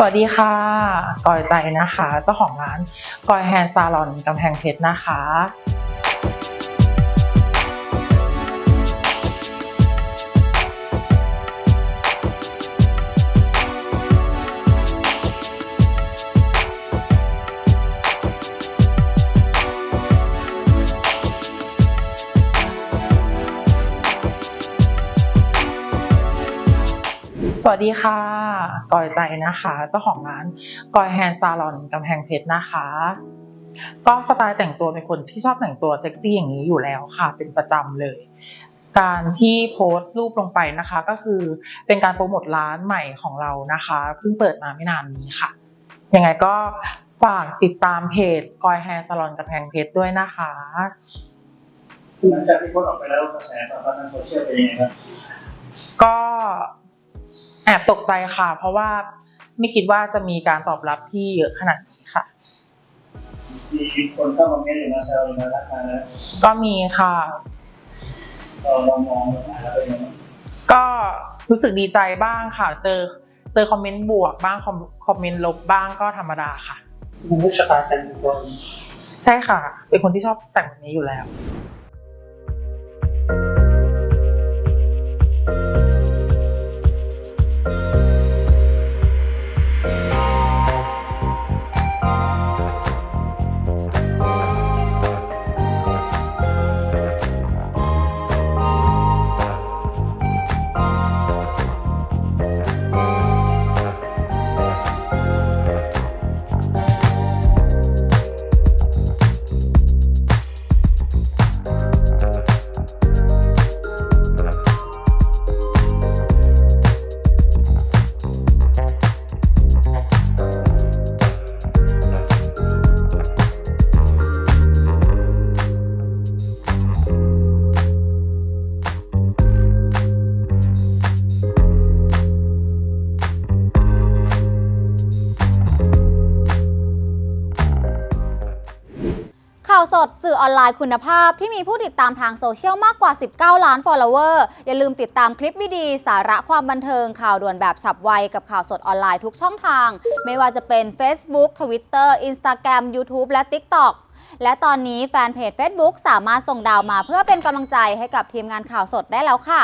สวัสดีค่ะกอยใจนะคะ เจ้าของร้านกอยแฮนด์ซาลอนกำแพงเพชรนะคะ วัสดีค่ะ กอยใจนะคะ เจ้าของร้านกอยแฮนด์ซาลอนกำแพงเพชรนะคะ ก็สไตล์แต่งตัวเป็นคนที่ชอบแต่งตัวเซ็กซี่อย่างนี้อยู่แล้วค่ะ เป็นประจำเลย การที่โพสต์รูปลงไปนะคะ ก็คือเป็นการโปรโมทร้านใหม่ของเรานะคะ เพิ่งเปิดมาไม่นานนี้ค่ะ ยังไงก็ฝากติดตามเพจกอยแฮร์ซาลอนกำแพงเพชรด้วยนะคะหลังจากที่โพสต์ออกไปแล้วกระแสตอบรับทางโซเชียลเป็นยังไงครับก็ แอบตกใจค่ะ เพราะว่าไม่คิดว่าจะมีการตอบรับที่เยอะขนาดนี้ค่ะ มีคนเข้ามาเม้นต์หรือมาแซวหรือมาทักทายแล้วก็มีค่ะ เราลองมองดูแล้วเป็นยังไงก็รู้สึกดีใจบ้างค่ะ เจอเจอคอมเมนต์บวกบ้างคอมคอมเมนต์ลบบ้างก็ธรรมดาค่ะมันไม่สไตล์แต่งตัว ใช่ค่ะ เป็นคนที่ชอบแต่งแบบนี้อยู่แล้วาวสดสื่อออนไลน์คุณภาพที่มีผู้ติดตามทางโซเชียลมากกว่า 19 ล้าน follower อย่าลืมติดตามคลิปดีๆสาระความบันเทิงข่าวด่วนแบบฉับไวกับข่าวสดออนไลน์ทุกช่องทาง ไม่ว่าจะเป็น Facebook Twitter Instagram YouTube และ TikTok และตอนนี้แฟนเพจ Facebook สามารถส่งดาวมาเพื่อเป็นกำลังใจให้กับทีมงานข่าวสดได้แล้วค่ะ